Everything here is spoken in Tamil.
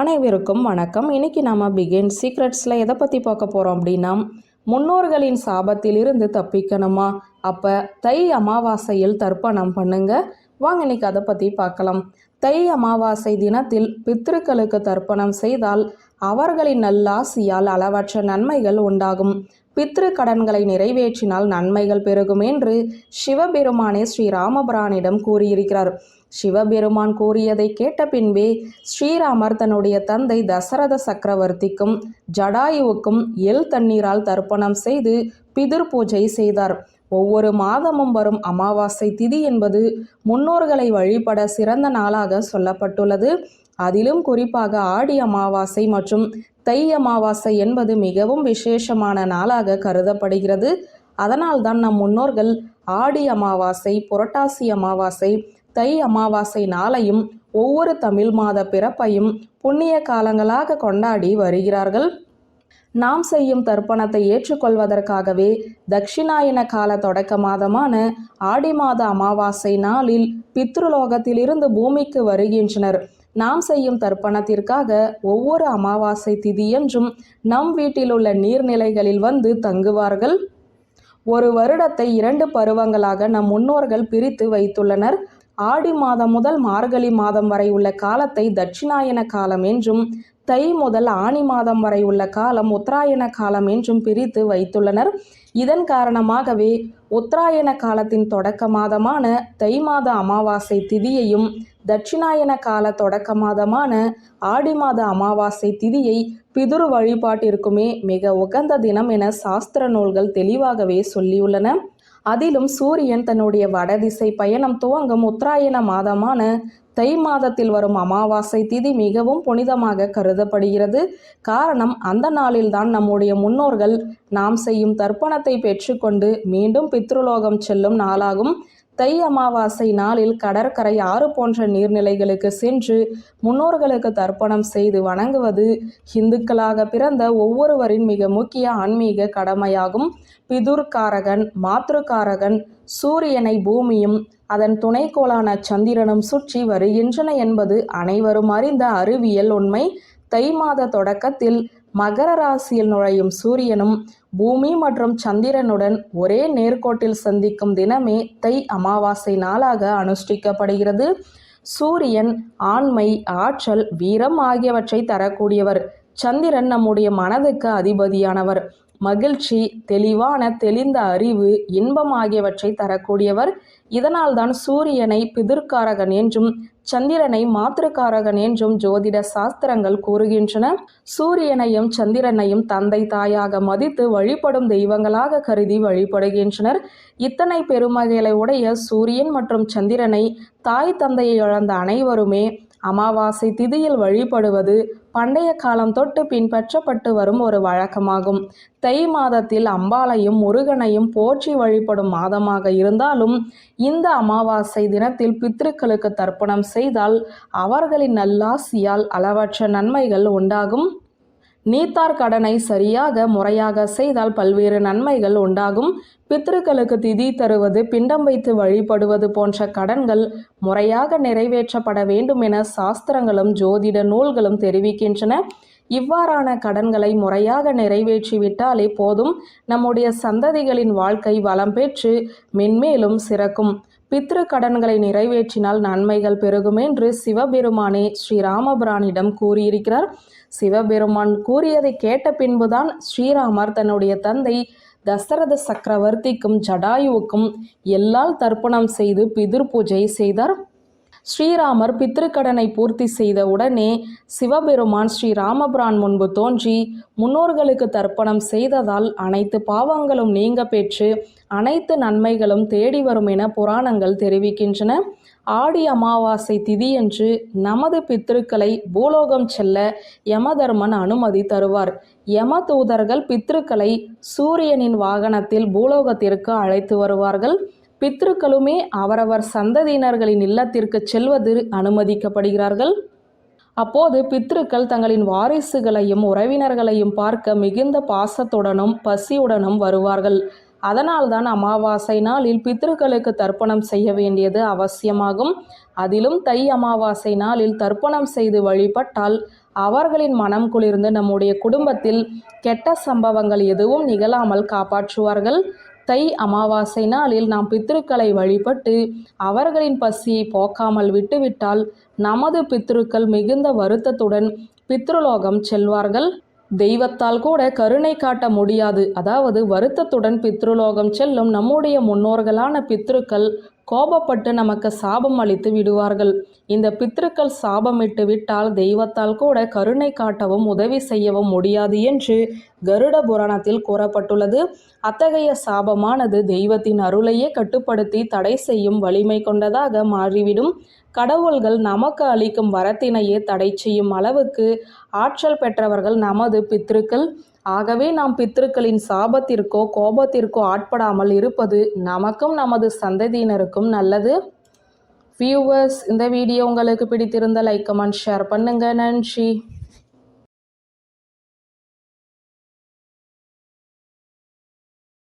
அனைவருக்கும் வணக்கம். இன்னைக்கு நாம பிகின் சீக்ரெட்ஸில் எதை பற்றி பார்க்க போகிறோம் அப்படின்னா முன்னோர்களின் சாபத்திலிருந்து தப்பிக்கணுமா? அப்போ தை அமாவாசையில் தர்ப்பணம் பண்ணுங்க. வாங்க இன்னைக்கு அதை பற்றி பார்க்கலாம். தை அமாவாசை தினத்தில் பித்ருக்களுக்கு தர்ப்பணம் செய்தால் அவர்களின் நல்லாசியால் அளவற்ற நன்மைகள் உண்டாகும். பித்ரு கடன்களை நிறைவேற்றினால் நன்மைகள் பெருகும் என்று சிவபெருமானே ஸ்ரீ ராமபிரானிடம் கூறியிருக்கிறார். சிவபெருமான் கூறியதை கேட்ட பின்பே ஸ்ரீராமர் தன்னுடைய தந்தை தசரத சக்கரவர்த்திக்கும் ஜடாயுவுக்கும் எல் தண்ணீரால் தர்ப்பணம் செய்து பிதிர் பூஜை செய்தார். ஒவ்வொரு மாதமும் வரும் அமாவாசை திதி என்பது முன்னோர்களை வழிபட சிறந்த நாளாக சொல்லப்பட்டுள்ளது. அதிலும் குறிப்பாக ஆடி அமாவாசை மற்றும் தை அமாவாசை என்பது மிகவும் விசேஷமான நாளாக கருதப்படுகிறது. அதனால்தான் நம் முன்னோர்கள் ஆடி அமாவாசை புரட்டாசி அமாவாசை தை அமாவாசை நாளையும் ஒவ்வொரு தமிழ் மாத பிறப்பையும் புண்ணிய காலங்களாக கொண்டாடி வருகிறார்கள். நாம் செய்யும் தர்ப்பணத்தை ஏற்றுக்கொள்வதற்காகவே தட்சிணாயன கால தொடக்க மாதமான ஆடி மாத அமாவாசை நாளில் பித்ருலோகத்திலிருந்து பூமிக்கு வருகின்றனர். நாம் செய்யும் தர்ப்பணத்திற்காக ஒவ்வொரு அமாவாசை திதியன்றும் நம் வீட்டிலுள்ள நீர்நிலைகளில் வந்து தங்குவார்கள். ஒரு வருடத்தை இரண்டு பருவங்களாக நம் முன்னோர்கள் பிரித்து வைத்துள்ளனர். ஆடி மாதம் முதல் மார்கழி மாதம் வரை உள்ள காலத்தை தட்சிணாயன காலம் என்றும் தை முதல் ஆனி மாதம் வரை உள்ள காலம் உத்தராயண காலம் என்றும் பிரித்து வைத்துள்ளனர். இதன் காரணமாகவே உத்தராயண காலத்தின் தொடக்க மாதமான தை மாத அமாவாசை திதியையும் தட்சிணாயன கால தொடக்க மாதமான ஆடி மாத அமாவாசை திதியை பிதுரு வழிபாட்டிற்குமே மிக உகந்த தினம் என சாஸ்திர நூல்கள் தெளிவாகவே சொல்லியுள்ளன. அதிலும் சூரியன் தன்னுடைய வடதிசை பயணம் துவங்கும் உத்தராயண மாதமான தை மாதத்தில் வரும் அமாவாசை திதி மிகவும் புனிதமாக கருதப்படுகிறது. காரணம் அந்த நாளில்தான் நம்முடைய முன்னோர்கள் நாம் செய்யும் தர்ப்பணத்தை பெற்றுக்கொண்டு மீண்டும் பித்ருலோகம் செல்லும் நாளாகும். தை அமாவாசை நாளில் கடற்கரை ஆறு போன்ற நீர்நிலைகளுக்கு சென்று முன்னோர்களுக்கு தர்ப்பணம் செய்து வணங்குவது இந்துக்களாக பிறந்த ஒவ்வொருவரின் மிக முக்கிய ஆன்மீக கடமையாகும். பிதுர்காரகன் மாத்ருக்காரகன் சூரியனை பூமியும் அதன் துணைக்கோளான சந்திரனும் சுற்றி வருகின்றன என்பது அனைவரும் அறிந்த அறிவியல் உண்மை. தை மாத தொடக்கத்தில் மகர ராசியில் நுழையும் சூரியனும் பூமி மற்றும் சந்திரனுடன் ஒரே நேர்கோட்டில் சந்திக்கும் தினமே தை அமாவாசை நாளாக அனுஷ்டிக்கப்படுகிறது. சூரியன் ஆண்மை ஆற்றல் வீரம் ஆகியவற்றை தரக்கூடியவர். சந்திரன் நம்முடைய மனதுக்கு அதிபதியானவர். மகிழ்ச்சி தெளிவான தெளிந்த அறிவு இன்பம் ஆகியவற்றை தரக்கூடியவர். இதனால்தான் சூரியனை பிதிர்காரகன் என்றும் சந்திரனை மாத்திருக்காரகன் என்றும் ஜோதிட சாஸ்திரங்கள் கூறுகின்றன. சூரியனையும் சந்திரனையும் தந்தை தாயாக மதித்து வழிபடும் தெய்வங்களாக கருதி வழிபடுகின்றனர். இத்தனை பெருமகளை உடைய சூரியன் மற்றும் சந்திரனை தாய் தந்தையை இழந்த அனைவருமே அமாவாசை திதியில் வழிபடுவது பண்டைய காலம் தொட்டு பின்பற்றப்பட்டு வரும் ஒரு வழக்கமாகும். தை மாதத்தில் அம்பாளையும் முருகனையும் போற்றி வழிபடும் மாதமாக இருந்தாலும் இந்த அமாவாசை தினத்தில் பித்ருக்களுக்கு தர்ப்பணம் செய்தால் அவர்களின் நல்லாசியால் அளவற்ற நன்மைகள் உண்டாகும். நீத்தார் கடனை சரியாக முறையாக செய்தால் பல்வேறு நன்மைகள் உண்டாகும். பித்ருக்களுக்கு திதி தருவது பிண்டம் வைத்து வழிபடுவது போன்ற கடன்கள் முறையாக நிறைவேற்றப்பட வேண்டும் என சாஸ்திரங்களும் ஜோதிட நூல்களும் தெரிவிக்கின்றன. இவ்வாறான கடன்களை முறையாக நிறைவேற்றிவிட்டாலே போதும். நம்முடைய சந்ததிகளின் வாழ்க்கை வளம் பெற்று மென்மேலும் சிறக்கும். பித்ரு கடன்களை நிறைவேற்றினால் நன்மைகள் பெருகும் என்று சிவபெருமானே ஸ்ரீராமபிரானிடம் கூறியிருக்கிறார். சிவபெருமான் கூறியதை கேட்ட பின்புதான் ஸ்ரீராமர் தன்னுடைய தந்தை தசரத சக்கரவர்த்திக்கும் ஜடாயுவுக்கும் எல்லால் தர்ப்பணம் செய்து பிதிர் பூஜை செய்தார். ஸ்ரீராமர் பித்திருக்கடனை பூர்த்தி செய்த உடனே சிவபெருமான் ஸ்ரீராமபிரான் முன்பு தோன்றி முன்னோர்களுக்கு தர்ப்பணம் செய்ததால் அனைத்து பாவங்களும் நீங்க பெற்று அனைத்து நன்மைகளும் தேடி வரும் என புராணங்கள் தெரிவிக்கின்றன. ஆடி அமாவாசை திதியன்று நமது பித்திருக்களை பூலோகம் செல்ல யமதர்மன் அனுமதி தருவார். யம தூதர்கள் பித்திருக்களை சூரியனின் வாகனத்தில் பூலோகத்திற்கு அழைத்து வருவார்கள். பித்ருக்களுமே அவரவர் சந்ததியினர்களின் இல்லத்திற்கு செல்வது அனுமதிக்கப்படுகிறார்கள். அப்போது பித்ருக்கள் தங்களின் வாரிசுகளையும் உறவினர்களையும் பார்க்க மிகுந்த பாசத்துடனும் பசியுடனும் வருவார்கள். அதனால்தான் அமாவாசை நாளில் பித்ருக்களுக்கு தர்ப்பணம் செய்ய வேண்டியது அவசியமாகும். அதிலும் தை அமாவாசை நாளில் தர்ப்பணம் செய்து வழிபட்டால் அவர்களின் மனம் குளிர்ந்து நம்முடைய குடும்பத்தில் கெட்ட சம்பவங்கள் எதுவும் நிகழாமல் காப்பாற்றுவார்கள். தை அமாவாசை நாளில் நாம் பித்திருக்களை வழிபட்டு அவர்களின் பசியை போக்காமல் விட்டுவிட்டால் நமது பித்திருக்கள் மிகுந்த வருத்தத்துடன் பித்ருலோகம் செல்வார்கள். தெய்வத்தால் கூட கருணை காட்ட முடியாது. அதாவது வருத்தத்துடன் பித்ருலோகம் செல்லும் நம்முடைய முன்னோர்களான பித்ருக்கள் கோபப்பட்டு நமக்கு சாபம் அளித்து விடுவார்கள். இந்த பித்ருக்கள் சாபமிட்டு விட்டால் தெய்வத்தால் கூட கருணை காட்டவும் உதவி செய்யவும் முடியாது என்று கருட புராணத்தில் கூறப்பட்டுள்ளது. அத்தகைய சாபமானது தெய்வத்தின் அருளையே கட்டுப்படுத்தி தடை செய்யும் வலிமை கொண்டதாக மாறிவிடும். கடவுள்கள் நமக்கு அளிக்கும் வரத்தினையே தடை செய்யும் அளவுக்கு ஆற்றல் பெற்றவர்கள் நமது பித்ருக்கள் ஆகவே நாம் பித்ருக்களின் சாபத்திற்கோ கோபத்திற்கோ ஆட்படாமல் இருப்பது நமக்கும் நமது சந்ததியினருக்கும் நல்லது. வியூவர்ஸ் இந்த வீடியோ உங்களுக்கு பிடித்திருந்த லைக் கமெண்ட் ஷேர் பண்ணுங்கள் நன்றி.